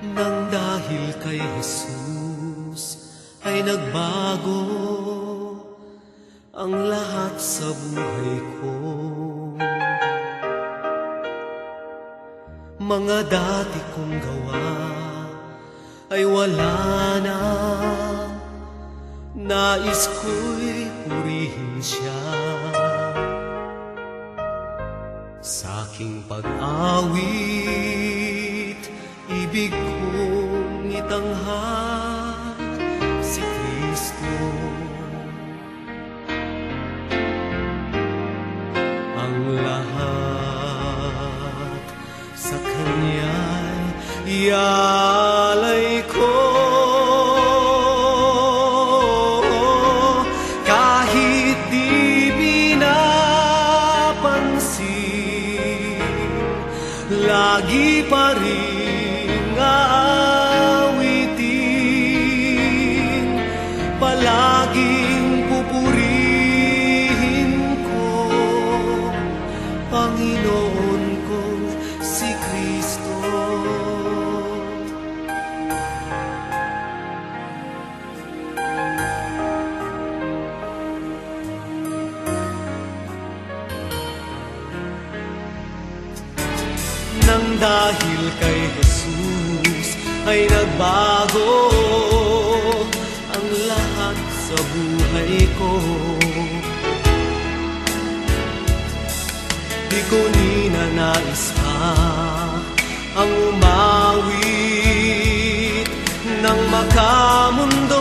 Nang dahil kay Jesus ay nagbago ang lahat sa buhay ko. Mga dati kong gawa ay wala na. Nais ko'y purihin siya. Sa aking pag-awit, ibig kong itanghal si Kristo. Ang lahat sa Kanya'y ialay ko. Kahit di pinapansin, lagi pa rin dahil kay Jesus ay nagbago ang lahat sa buhay ko. Di ko ninanais pa ang umawit ng makamundong